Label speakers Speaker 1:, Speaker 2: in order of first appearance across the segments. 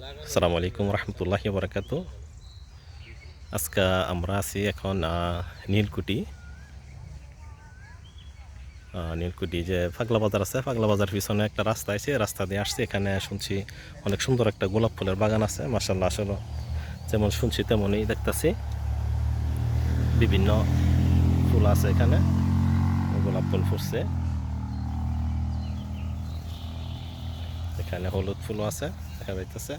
Speaker 1: আসসালামু আলাইকুম রহমতুল্লাহি বরকাত। আজকে আমরা আছি এখন নীলকুটি নীলকুটি যে পাগলা বাজার আছে পাগলা বাজার পিছনে একটা রাস্তা আছে, রাস্তা দিয়ে আসছি। এখানে শুনছি অনেক সুন্দর একটা গোলাপ ফুলের বাগান আছে মার্শাল্লাহ আসলে যেমন শুনছি তেমনই দেখতেছি। বিভিন্ন ফুল আছে এখানে, গোলাপ ফুল ফুটছে। এখানে হলুদ ফুলও আছে, দেখা যাইতেছে।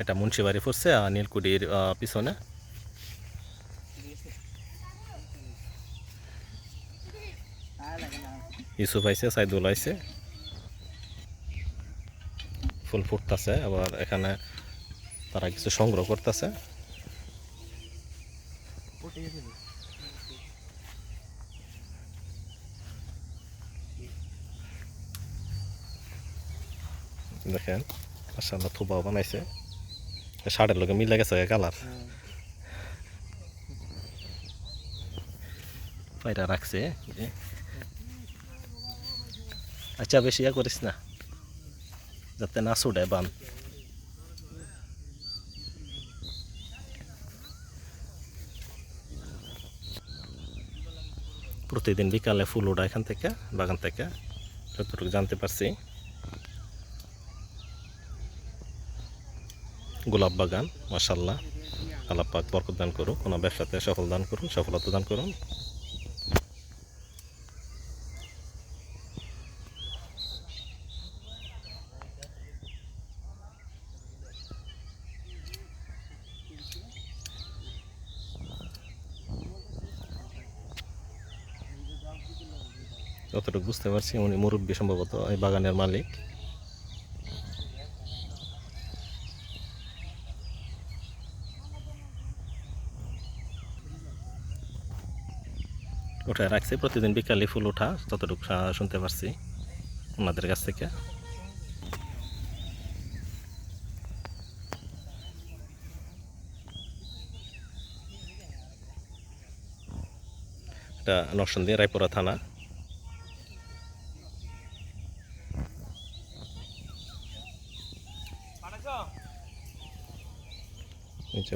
Speaker 1: এটা মুন্সিবাড়ি আর নীলকুটির পিছনে। ইউসুফ আইছে, সাইদুল আইছে। ফুল ফুটতেছে, আবার এখানে তারা কিছু সংগ্রহ করতেছে। দেখেন মাসাল্লাহ থুবাও বানাইছে। শার্টের লোকে মিলে গেছে কালার। পায়রা রাখছে আচ্ছা বেশি ইয়া করিস না। যাতে না ছুটে বান। প্রতিদিন বিকালে ফুল ওঠা এখান থেকে, বাগান থেকে। যতটুকু জানতে পারছি। গোলাপ বাগান মাসাল্লাহ আল্লাহ পাক বরকত দান করুন কোনো ব্যবসাতে সফল দান করুন, সফলতা দান করুন। যতটুকু বুঝতে পারছি, উনি মুরব্বী সম্ভবত এই বাগানের মালিক। উঠে রাখছি। প্রতিদিন বিকালে ফুল ওঠা ততটুকু শুনতে পারছি ওনাদের কাছ থেকে। এটা নরসন্দী রায়পুরা থানা।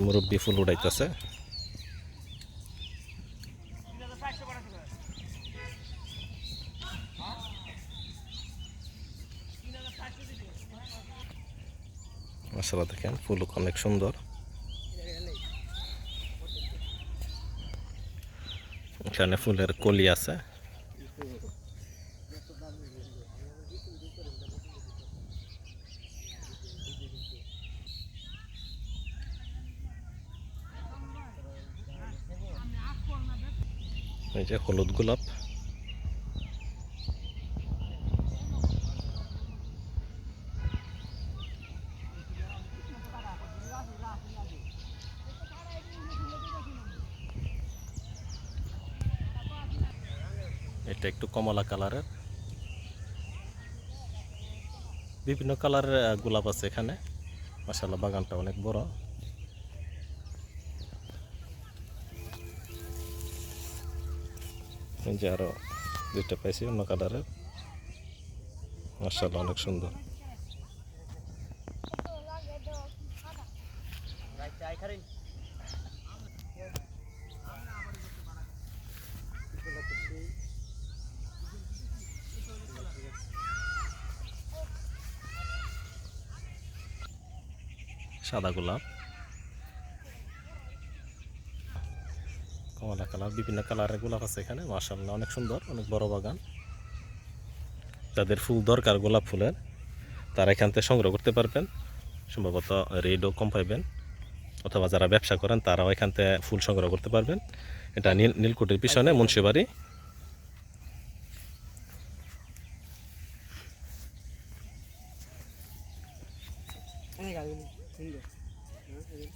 Speaker 1: মুরব্বী ফুল উড়াইতেছে মশলা দেখেন ফুল অনেক সুন্দর। এখানে ফুলের কলি আছে। এই যে হলুদ গোলাপ। এটা একটু কমলা কালারের। বিভিন্ন কালারের গোলাপ আছে এখানে। মাসাল্লাহ বাগানটা অনেক বড়। যে আরও দুইটা পাইছি, অন্য কালারের। মাসাল্লাহ অনেক সুন্দর। সাদা গোলাপ। কমলা কালার, বিভিন্ন কালারের গোলাপ আছে এখানে মার্শাল্লাহ অনেক সুন্দর, অনেক বড় বাগান। যাদের ফুল দরকার গোলাপ ফুলের, তারা এখান থেকে সংগ্রহ করতে পারবেন। সম্ভবত রেডও কম পাইবেন, অথবা যারা ব্যবসা করেন, তারাও এখান থেকে ফুল সংগ্রহ করতে পারবেন। এটা নীল নীলকুটির পিছনে, মুন্সিবাড়ি।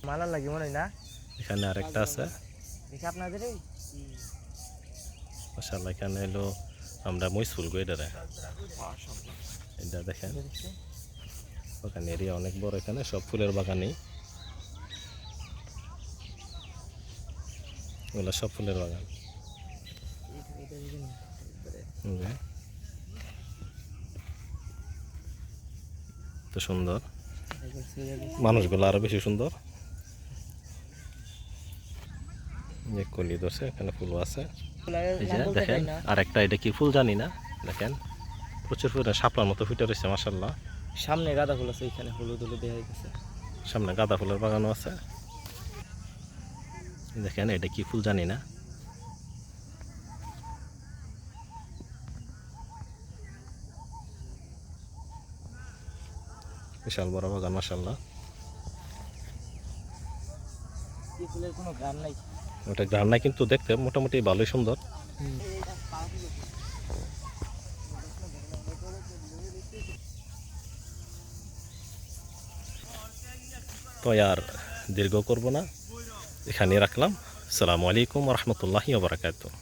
Speaker 2: মালার লাগে মনে হয় না?
Speaker 1: এখানে আরেকটা আছে।
Speaker 2: দেখি আপনাদের
Speaker 1: মাসাল্লাহ এখানে এলো আমরা মহিষ ফুল গো এটারে এটা দেখেন। বাগান এরিয়া অনেক বড় এখানে সব ফুলের বাগানই। এগুলো সব ফুলের বাগান। তো সুন্দর। মানুষগুলো আরও বেশি সুন্দর। কলি ধরছে এখানে ফুল আছে। এই যে দেখেন আর একটা এটা কি ফুল জানি না দেখেন। প্রচুর পরিমাণে শাপলার মতো ফুটে রয়েছে মাসাল্লাহ
Speaker 2: সামনে গাঁদা ফুল আছে এখানে হলুদ হলুদ দেখা গেছে
Speaker 1: সামনে গাঁদা ফুলের বাগানও আছে। দেখেন এটা কি ফুল জানি না। বিশাল বড় বাগান মাসাল্লাহ ওটা গ্রাম নাই কিন্তু দেখতে মোটামুটি ভালোই সুন্দর। তো আর দীর্ঘ করব না এখানে রাখলাম। আসসালামু আলাইকুম রহমতুল্লাহি ওবরাকাতুহ